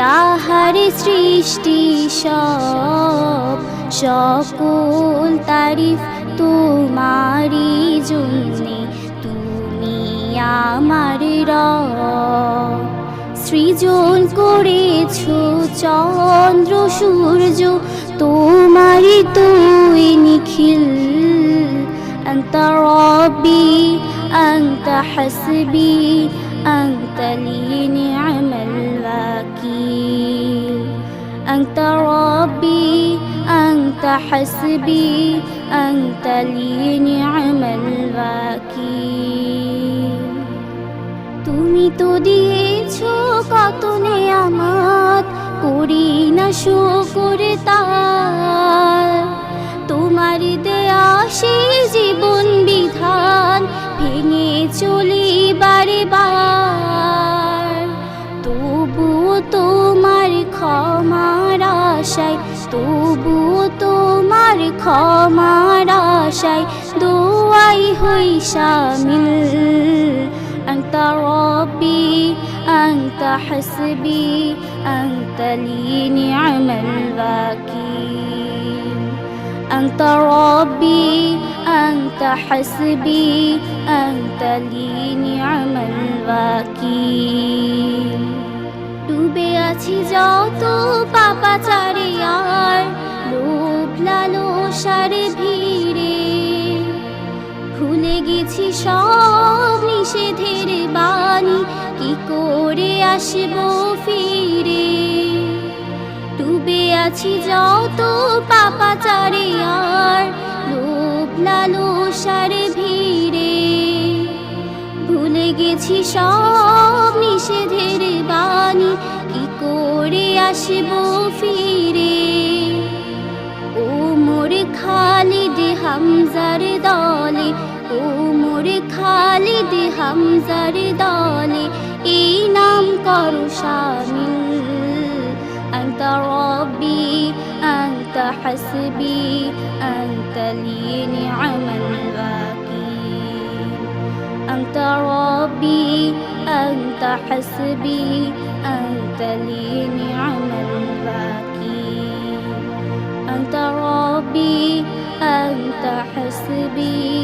যাহার সৃষ্টি সব সকল তারিফ তোমারি জন্যে তুমি আমার রব সৃজন করেছ চন্দ্র সূর্য তোমারই তুই নিখিল أنت ربي أنت حسبي أنت لي أنت ربي أنت حسبي أنت لي نعم الوكيل তুমি তো দিয়েছ কত নেয়ামত করি না শুকুর তার তোমার দেয়া সেই জীবন বিধান ভেঙে চলি বারে বার তবুও তোমার ক্ষমার আশায় তবুও তোমার ক্ষমার আশায় দোয়াই হই শামিল أنت ربي أنت حسبي أنت لي نعم الوكيل أنت ربي أنت حسبي أنت لي نعم الوكيل আছি যত পাপাচারে আর, লোভ লালসার ভিড়ে। ভুলে গেছি সব নিষেধের বাণী, কি করে আসব ফিরে? ডুবে আছি যত পাপাচারে আর, লোভ লালসার ভিড়ে। ভুলে গেছি সব করে আসবো ফিরে ও মোর খালিদ হামজার দলে ও মোর খালিদ হামজার দলে এই নাম করো শামিল أنت ربي أنت حسبي أنت لي نعم الوكيل أنت ربي أنت حسبي أنت لي أنت حسبي